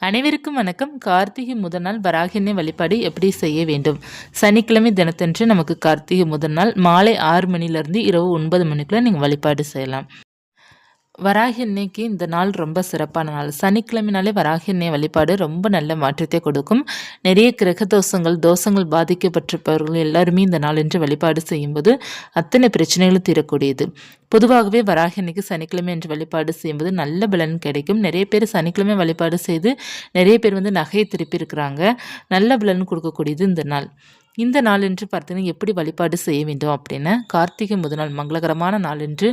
அனைவருக்கும் வணக்கம். கார்த்திகை முதல் நாள் வராகினை வழிபாடு எப்படி செய்ய வேண்டும்? சனிக்கிழமை தினத்தன்று நமக்கு கார்த்திகை முதல் நாள் மாலை ஆறு மணிலேருந்து இரவு ஒன்பது மணிக்குள்ளே நீங்கள் வழிபாடு செய்யலாம். வராகி அன்னைக்கு இந்த நாள் ரொம்ப சிறப்பான நாள். சனிக்கிழமைனாலே வராகி அன்னை வழிபாடு ரொம்ப நல்ல மாற்றத்தை கொடுக்கும். நிறைய கிரக தோஷங்கள் தோஷங்கள் பாதிக்கப்பட்டிருப்பவர்கள் எல்லாருமே இந்த நாள் என்று வழிபாடு செய்யும்போது அத்தனை பிரச்சனைகளும் தீரக்கூடியது. பொதுவாகவே வராகி அன்னைக்கு சனிக்கிழமை என்று வழிபாடு செய்யும்போது நல்ல பலன் கிடைக்கும். நிறைய பேர் சனிக்கிழமை வழிபாடு செய்து நிறைய பேர் வந்து நகையை திருப்பி இருக்கிறாங்க. நல்ல பலன் கொடுக்கக்கூடியது இந்த நாள். இந்த நாள் என்று பார்த்தீங்கன்னா எப்படி வழிபாடு செய்ய வேண்டும் அப்படின்னா கார்த்திகை முதல் நாள் மங்களகரமான நாள் என்று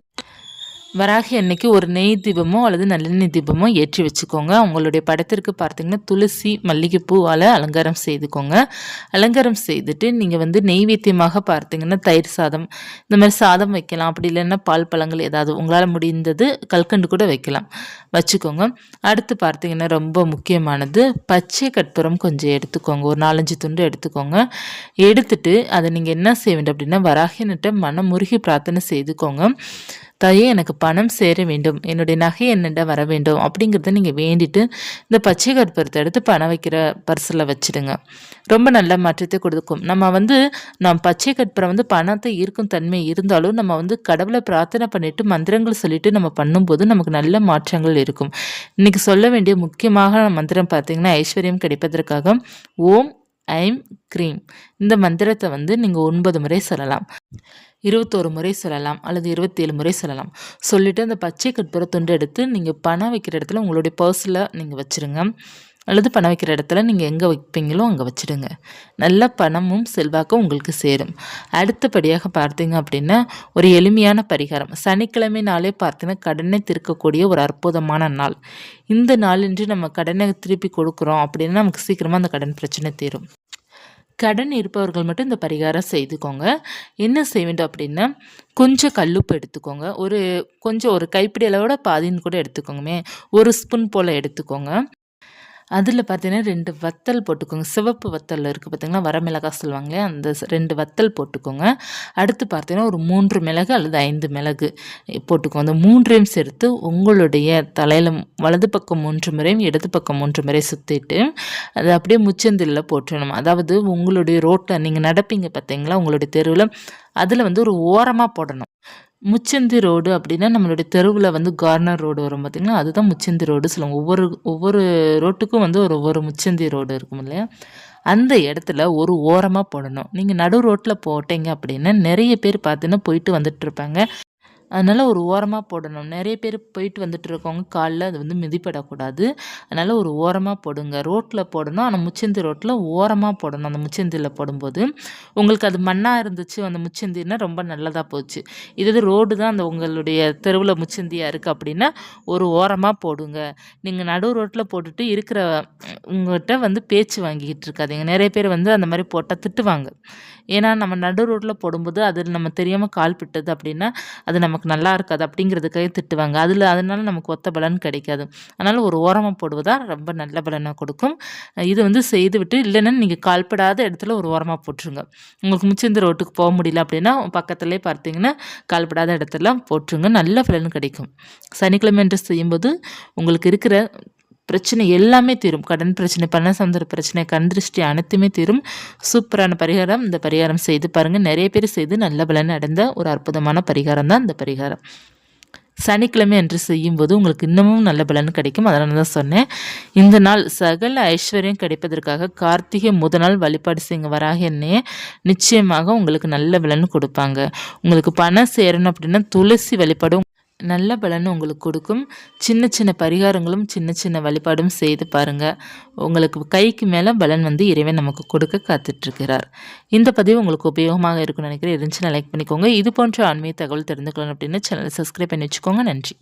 வராகி அன்னைக்கு ஒரு நெய் தீபமோ அல்லது நல்லெண்ணெய் தீபமோ ஏற்றி வச்சுக்கோங்க. அவங்களுடைய படத்திற்கு பார்த்தீங்கன்னா துளசி மல்லிகைப்பூவால் அலங்காரம் செய்துக்கோங்க. அலங்காரம் செய்துட்டு நீங்கள் வந்து நெய்வேத்தியமாக பார்த்தீங்கன்னா தயிர் சாதம் இந்த மாதிரி சாதம் வைக்கலாம். அப்படி இல்லைன்னா பால் பழங்கள் ஏதாவது உங்களால் முடிந்தது கல்கண்டு கூட வைக்கலாம். வச்சுக்கோங்க. அடுத்து பார்த்தீங்கன்னா ரொம்ப முக்கியமானது பச்சை கற்பூரம் கொஞ்சம் எடுத்துக்கோங்க. ஒரு நாலஞ்சு துண்டு எடுத்துக்கோங்க. எடுத்துட்டு அதை நீங்கள் என்ன செய்ய வேண்டும் அப்படின்னா வராகினிட்ட மனம் முருகி பிரார்த்தனை செய்துக்கோங்க. தாயே எனக்கு பணம் சேர வேண்டும். என்னுடைய நகை என்னென்ன வர வேண்டும். அப்படிங்கிறத நீங்கள் வேண்டிட்டு இந்த பச்சை கற்பூரத்தை எடுத்து பணம் வைக்கிற பர்ஸில் வச்சுடுங்க. ரொம்ப நல்ல மாற்றத்தை கொடுக்கும். நம்ம வந்து நாம் பச்சை கற்பூரம் வந்து பணத்தை ஈர்க்கும் தன்மை இருந்தாலும் நம்ம வந்து கடவுளை பிரார்த்தனை பண்ணிட்டு மந்திரங்கள் சொல்லிட்டு நம்ம பண்ணும்போது நமக்கு நல்ல மாற்றங்கள் இருக்கும். இன்னைக்கு சொல்ல வேண்டிய முக்கியமாக மந்திரம் பார்த்தீங்கன்னா ஐஸ்வர்யம் கிடைப்பதற்காக ஓம் ஐம் க்ரீம். இந்த மந்திரத்தை வந்து நீங்கள் ஒன்பது முறை சொல்லலாம். இருபத்தோரு முறை சொல்லலாம் அல்லது இருபத்தேழு முறை சொல்லலாம். சொல்லிவிட்டு அந்த பச்சை கற்பூர துண்டு எடுத்து நீங்கள் பணம் வைக்கிற இடத்துல உங்களுடைய பர்ஸில் நீங்கள் வச்சுருங்க. அல்லது பணம் வைக்கிற இடத்துல நீங்கள் எங்கே வைப்பீங்களோ அங்கே வச்சுடுங்க. நல்ல பணமும் செல்வாக்கும் உங்களுக்கு சேரும். அடுத்தபடியாக பார்த்தீங்க அப்படின்னா ஒரு எளிமையான பரிகாரம். சனிக்கிழமை நாளே பார்த்தீங்கன்னா கடனை திருக்கக்கூடிய ஒரு அற்புதமான நாள். இந்த நாளின்றி நம்ம கடனை திருப்பி கொடுக்குறோம் அப்படின்னா நமக்கு சீக்கிரமாக அந்த கடன் பிரச்சனை தீரும். கடன் இருப்பவர்கள் மட்டும் இந்த பரிகாரம் செய்துக்கோங்க. என்ன செய்ய வேண்டும் அப்படின்னா கொஞ்சம் கல்லுப்பு எடுத்துக்கோங்க. ஒரு கொஞ்சம் ஒரு கைப்பிடி அளவோட பாதின்னு கூட எடுத்துக்கோங்கமே ஒரு ஸ்பூன் போல் எடுத்துக்கோங்க. அதில் பார்த்தீங்கன்னா ரெண்டு வத்தல் போட்டுக்கோங்க. சிவப்பு வத்தல் இருக்குது பார்த்தீங்கன்னா வரமிளகாய் சொல்லுவாங்களே அந்த ரெண்டு வத்தல் போட்டுக்கோங்க. அடுத்து பார்த்தீங்கன்னா ஒரு மூன்று மிளகு அல்லது ஐந்து மிளகு போட்டுக்கோங்க. அந்த மூன்றையும் சேர்த்து உங்களுடைய தலையில் வலது பக்கம் மூன்று முறையும் இடது பக்கம் மூன்று முறை சுற்றிட்டு அதை அப்படியே முச்சந்தில் போட்டுடணும் அதாவது உங்களுடைய ரோட்டில் நீங்கள் நடப்பீங்க பார்த்தீங்களா உங்களுடைய தெருவில் அதில் வந்து ஒரு ஓரமாக போடணும். முச்சந்தி ரோடு அப்படின்னா நம்மளுடைய தெருவில் வந்து கார்னர் ரோடு வரும் பார்த்திங்கன்னா அதுதான் முச்சந்தி ரோடு சொல்லுவாங்க. ஒவ்வொரு ஒவ்வொரு ரோட்டுக்கும் வந்து ஒரு ஒவ்வொரு முச்சந்தி ரோடு இருக்கும் இல்லையா? அந்த இடத்துல ஒரு ஓரமாக போடணும். நீங்கள் நடு ரோட்டில் போட்டீங்க அப்படின்னா நிறைய பேர் பார்த்தீங்கன்னா போயிட்டு வந்துட்டு இருப்பாங்க. அதனால் ஒரு ஓரமாக போடணும். நிறைய பேர் போயிட்டு வந்துட்டு இருக்கவங்க காலில் அது வந்து மிதிப்படக்கூடாது. அதனால் ஒரு ஓரமாக போடுங்க. ரோட்டில் போடணும். ஆனால் முச்சந்தி ரோட்டில் ஓரமாக போடணும். அந்த முச்சந்தியில் போடும்போது உங்களுக்கு அது மண்ணாக இருந்துச்சு அந்த முச்சந்தின்னா ரொம்ப நல்லதாக போச்சு. இது ரோடு தான். அந்த உங்களுடைய தெருவில் முச்சந்தியாக இருக்குது அப்படின்னா ஒரு ஓரமாக போடுங்க. நீங்கள் நடு ரோட்டில் போட்டுட்டு இருக்கிற உங்கள்கிட்ட வந்து பேச்சு வாங்கிக்கிட்டு இருக்காதிங்க. நிறைய பேர் வந்து அந்த மாதிரி போட்டால் திட்டுவாங்க. ஏன்னா நம்ம நடு ரோட்டில் போடும்போது அது நம்ம தெரியாமல் கால் பிட்டது அப்படின்னா அது நமக்கு நல்லா இருக்காது அப்படிங்கிறதுக்காக திட்டுவாங்க. அதில் அதனால நமக்கு ஒத்த பலன் கிடைக்காது. அதனால் ஒரு ஓரமாக போடுவதா ரொம்ப நல்ல பலனை கொடுக்கும். இது வந்து செய்துவிட்டு இல்லைன்னா நீங்கள் கால்படாத இடத்துல ஒரு ஓரமாக போட்டுருங்க. உங்களுக்கு முச்சந்திர ரோட்டுக்கு போக முடியல அப்படின்னா பக்கத்துலேயே பார்த்தீங்கன்னா கால்படாத இடத்துல போட்டுருங்க. நல்ல பலன் கிடைக்கும். சனிக்கிழமை என்று செய்யும்போது உங்களுக்கு இருக்கிற பிரச்சனை எல்லாமே தீரும். கடன் பிரச்சனை பண சந்தர பிரச்சனை கண் திருஷ்டி அனைத்துமே தீரும். சூப்பரான பரிகாரம். இந்த பரிகாரம் செய்து பாருங்கள் நிறைய பேர் செய்து நல்ல பலன் அடைந்த ஒரு அற்புதமான பரிகாரம் தான் இந்த பரிகாரம். சனிக்கிழமை என்று செய்யும்போது உங்களுக்கு இன்னமும் நல்ல பலன் கிடைக்கும். அதனால தான் சொன்னேன். இந்த நாள் சகல ஐஸ்வர்யம் கிடைப்பதற்காக கார்த்திகை முத நாள் வழிபாடு செய்யுங்க. வராக என்னையே நிச்சயமாக உங்களுக்கு நல்ல பலன் கொடுப்பாங்க. உங்களுக்கு பணம் சேரணும் அப்படின்னா துளசி வழிபாடு நல்ல பலன் உங்களுக்கு கொடுக்கும். சின்ன சின்ன பரிகாரங்களும் சின்ன சின்ன வழிபாடும் செய்து பாருங்கள் உங்களுக்கு கைக்கு மேலே பலன் வந்து இறைவன் நமக்கு கொடுக்க காத்துட்ருக்கிறார். இந்த பதிவு உங்களுக்கு உபயோகமாக இருக்கும்னு நினைக்கிறேன். இருந்துச்சுன்னா லைக் பண்ணிக்கோங்க. இது போன்ற ஆன்மீக தகவல் தெரிந்துக்கணும் அப்படின்னு சேனலை சப்ஸ்கிரைப் பண்ணி வச்சுக்கோங்க. நன்றி.